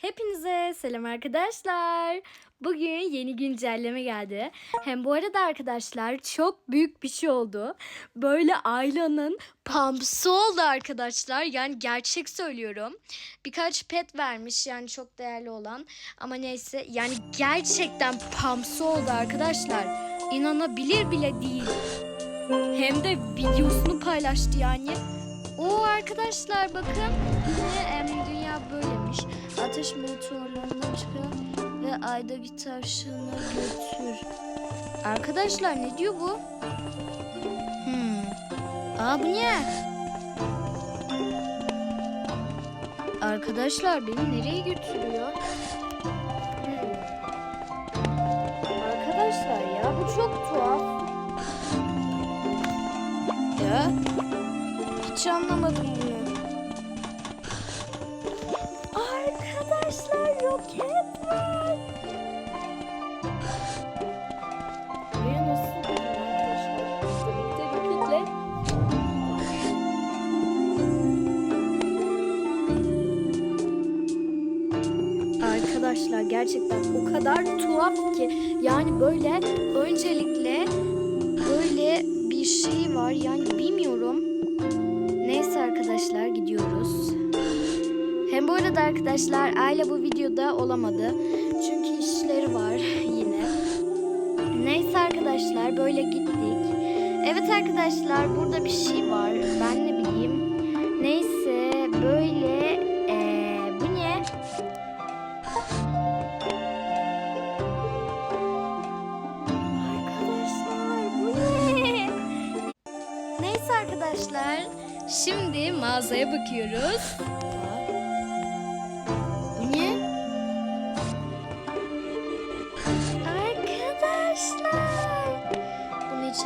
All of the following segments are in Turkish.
Hepinize selam arkadaşlar. Bugün yeni güncelleme geldi. Hem bu arada arkadaşlar çok büyük bir şey oldu. Böyle Ayla'nın pamsı oldu arkadaşlar. Yani gerçek söylüyorum. Birkaç pet vermiş yani çok değerli olan. Ama neyse yani gerçekten pamsı oldu arkadaşlar. İnanabilir bile değil. Hem de videosunu paylaştı yani. Oo arkadaşlar bakın. Yine. Ateş meteorlarından çıkar ve aydaki taşını götür. Arkadaşlar ne diyor bu? Hmm. Aa bu ne? Arkadaşlar beni nereye götürüyor? Hmm. Arkadaşlar ya bu çok tuhaf. Ya hiç anlamadım bunu. Arkadaşlar gerçekten o kadar tuhaf ki yani böyle öncelikle böyle bir şey var yani bilmiyorum. Neyse arkadaşlar gidiyoruz. Hem bu arada arkadaşlar Ayla bu videoda olamadı. Çünkü işleri var yine. Neyse arkadaşlar böyle gittik. Evet arkadaşlar burada bir şey var. Ben ne bileyim. Neyse böyle arkadaşlar şimdi mağazaya bakıyoruz. Bu ne? Arkadaşlar. Bunu hiç.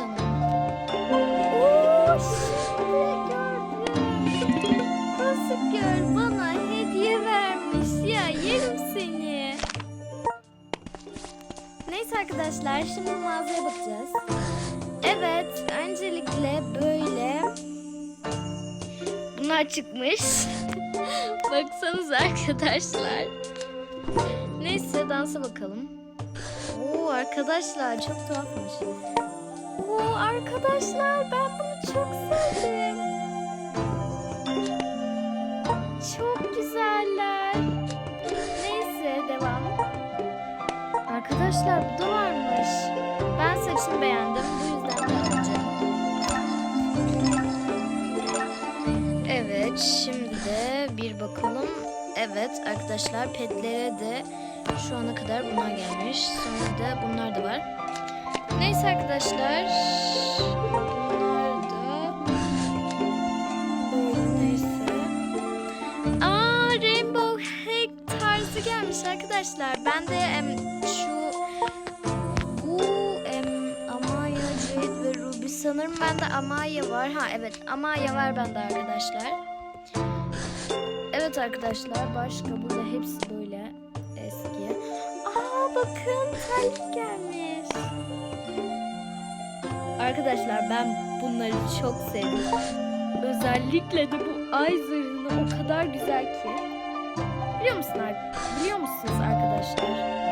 Nasıl gör bana hediye vermiş ya yerim seni. Neyse arkadaşlar şimdi mağazaya bakacağız. Bunlar çıkmış. Baksanız arkadaşlar. Neyse dansa bakalım. Oo arkadaşlar çok tuhafmış. Oo arkadaşlar ben bunu çok sevdim. Çok güzeller. Neyse devam. Arkadaşlar bu da varmış. Ben saçını beğendim. Bu şimdi de bir bakalım. Evet arkadaşlar petlere de şu ana kadar bunlar gelmiş. Sonra da bunlar da var. Neyse arkadaşlar. Bunlar da neyse. Aa Rainbow Hack tarzı gelmiş arkadaşlar. Ben de em, şu bu em, Amaya, Jade ve Ruby sanırım bende Amaya var. Ha evet Amaya var bende arkadaşlar. Evet arkadaşlar başka burada hepsi böyle eski. Aa bakın terlik gelmiş. Arkadaşlar ben bunları çok sevdim. Özellikle de bu ay zırhını o kadar güzel ki. Biliyor musun biliyor musunuz arkadaşlar?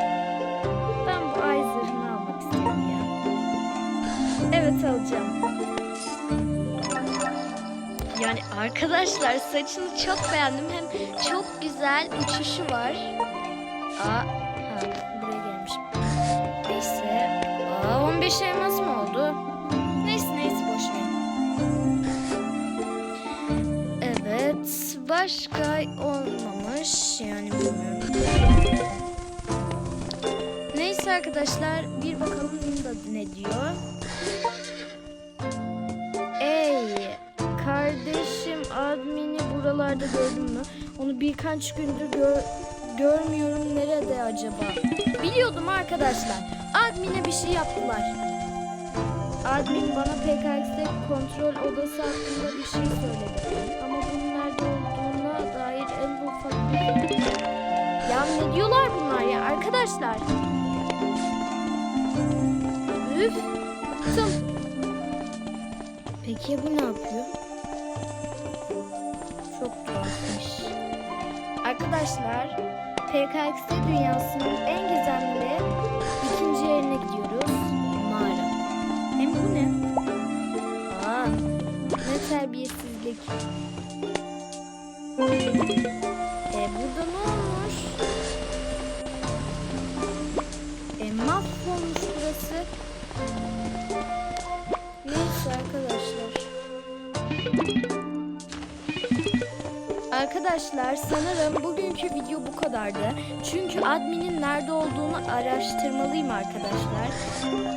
Yani arkadaşlar saçını çok beğendim. Hem çok güzel uçuşu var. Aa, ha, buraya gelmiş. Neyse. Aa, 15 elmas mı oldu? Neyse neyse boş ver. Evet. Başka olmamış. Yani bilmiyorum. Neyse arkadaşlar bir bakalım ne diyor. Buralarda gördün mü? Onu birkaç gündür gör- görmüyorum nerede acaba? Biliyordum arkadaşlar. Admine bir şey yaptılar. Admin bana PKX'de kontrol odası hakkında bir şey söyledi. Ama bunun nerede olduğuna dair en ufak bir. Ya ne diyorlar bunlar ya arkadaşlar? Üf. Bıktım. Peki bu ne yapıyor? Arkadaşlar PKXD dünyasının en gizemli ikinci yerine gidiyoruz. Mağara. Hem bu ne? Aa, ne terbiyesizlik. E, burada ne olmuş? Arkadaşlar sanırım bugünkü video bu kadardı. Çünkü adminin nerede olduğunu araştırmalıyım arkadaşlar.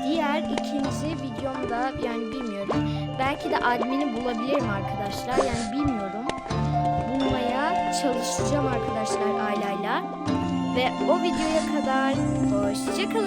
Diğer ikinci videomda yani bilmiyorum. Belki de admini bulabilirim arkadaşlar. Yani bilmiyorum. Bulmaya çalışacağım arkadaşlar Ayla'yla. Ve o videoya kadar hoşçakalın.